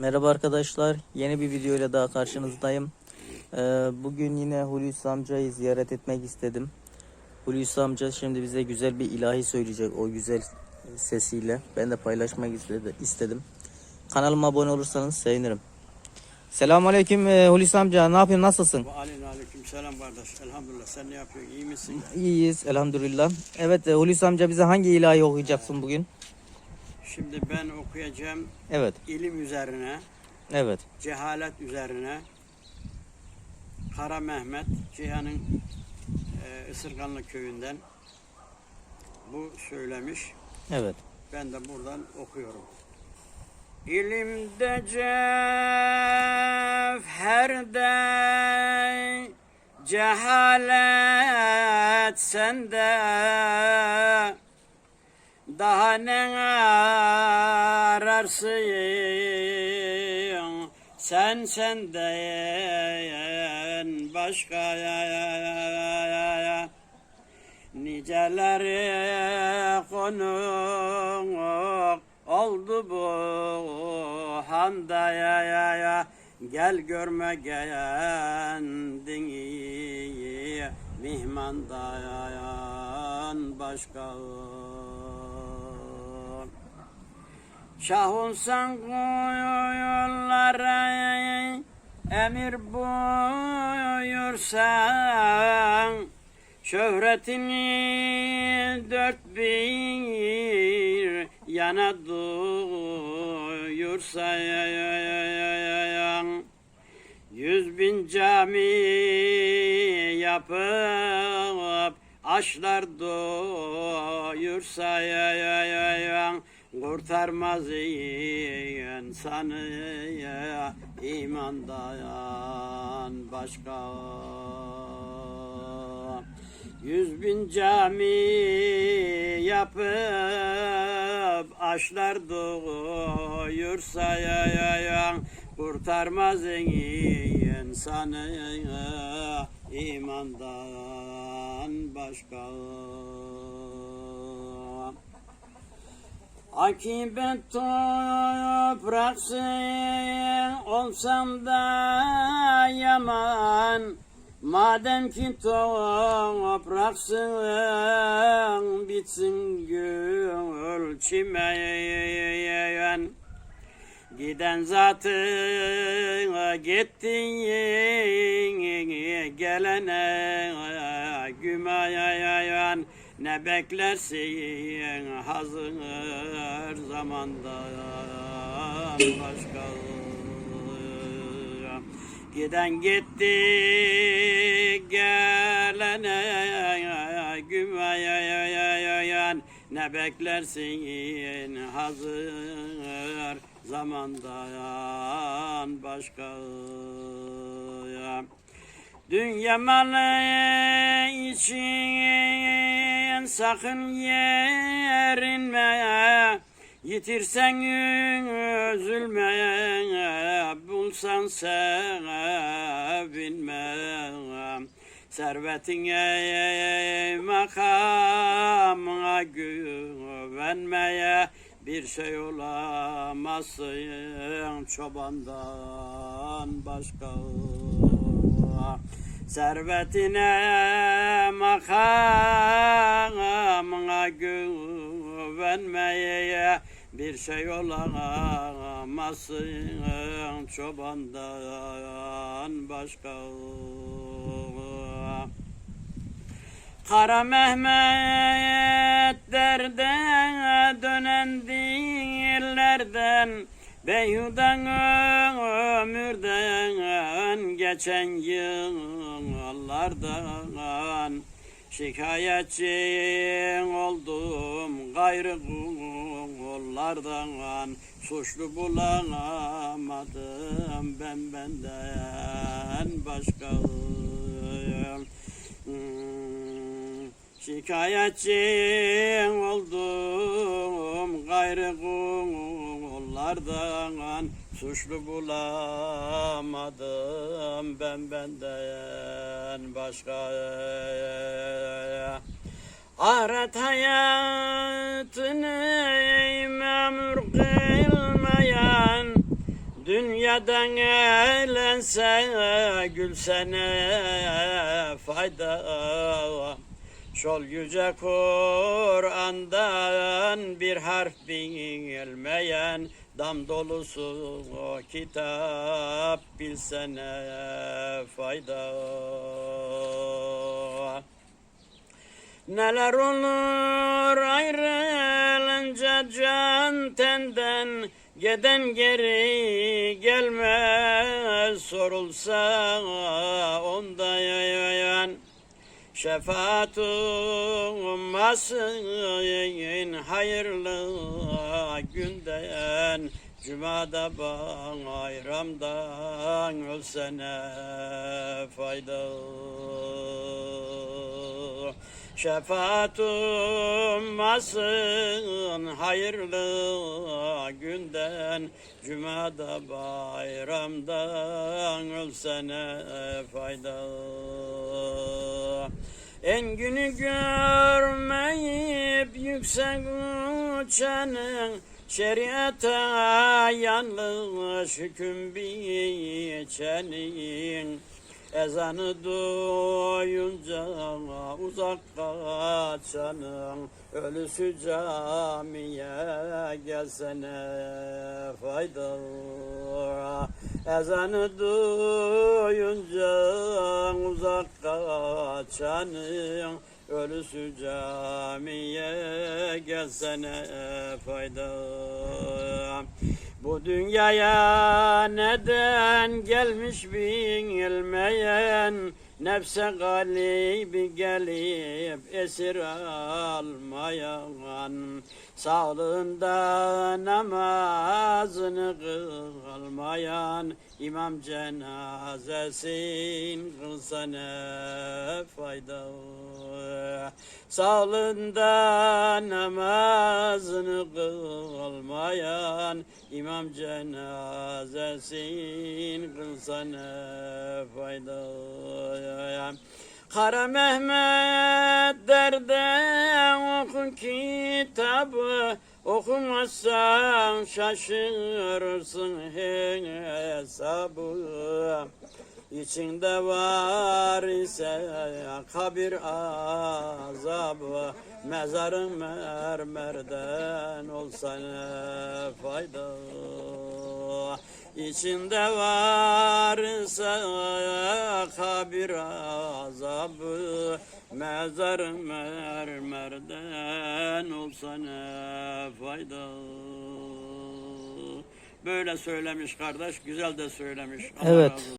Merhaba arkadaşlar. Yeni bir video ile daha karşınızdayım. Ee, bugün yine Hulusi amcayı ziyaret etmek istedim. Hulusi amca şimdi bize güzel bir ilahi söyleyecek o güzel sesiyle. Ben de paylaşmak istedi- istedim. Kanalıma abone olursanız sevinirim. Selamun Aleyküm e, Hulusi amca. Ne yapıyorsun? Nasılsın? Aleyküm aleyküm selam kardeş. Elhamdülillah. Sen ne yapıyorsun? İyi misin? İyiyiz elhamdülillah. Evet e, Hulusi amca bize hangi ilahi okuyacaksın bugün? Şimdi ben okuyacağım Evet. ilim üzerine, Evet. cehalet üzerine. Kara Mehmet, Cihan'ın e, Isırganlı köyünden bu söylemiş. Evet. Ben de buradan okuyorum. İlimde cevherde cehalet sende daha ne ararsın? Sen senden başka. Niceleri konuk oldu bu handa ya ya ya. Gel görme kendini mihmanda yayan başka Şahun sen yollara emir buyursan Şöhretini dört bir yana duyursa ya ya ya ya ya ya. Yüz bin cami yapıp aşlar doyursa kurtarmaz insanı ya imandan başka. Yüz bin cami yapıp aşlar doyursa ya ya ya kurtarmaz insanı imandan başka. Akibet topraksın olsam da yaman. Madem ki topraksın bitsin gül çimeyen. Giden zatı gittin gelene gümayan ne beklersin hazır zamandan başka Giden gitti gelene gümayan ne beklersin hazır zamandan başka Dünya malı için sakın yerinme Yitirsen üzülme Bulsan sevinme Servetine makamına güvenmeye bir şey olamazsın çobandan başka. Servetine makamına güvenmeye bir şey olamazsın çobandan başka. Kara Mehmet derde dönen dillerden Beyhudan ömürden geçen yıllardan Şikayetçi oldum. Gayrı kullardan Suçlu bulamadım. Ben benden başka Hmm, Şikayetçi oldum. Gayrı kullardan Suçlu bulamadım ben benden başka Ahiret hayatını memur kılmayan Dünyadan eğlense gülsene fayda. Şol yüce Kur'an'dan bir harf bilmeyen Dam dolusu o kitap bilsene fayda. Neler olur ayrılınca can tenden Geden geri gelmez sorulsa onda yayan Şefaat ummasın hayırlı günden Cumada bayramdan ölsene fayda Şefaat ummasın hayırlı günden. Cumada bayramdan ölsene fayda En günü görmeyip yüksek uçanın Şeriata yanlış hüküm biçenin. Ezanı duyunca uzak kaçanın. Ölüsü camiye gelsene fayda. Ezanı duyunca uzak kaçanın Ölüsü camiye gelsene fayda. Bu dünyaya neden gelmiş bilmeyen Nefse galibi gelip esir almayan Sağlığında namazını kılmayan İmam cenazesin kılsa ne fayda Sağlığında namazını kılmayan İmam cenazesin kılsa ne fayda Kara Mehmet derde oku kitabı Okumazsan şaşırırsın hesabı. İçinde var ise kabir azabı. Mezarın mermerden olsa ne fayda? İçinde varsa kabir azabı Mezarın mermerden olsa ne fayda Böyle söylemiş kardeş, güzel de söylemiş. Allah Evet.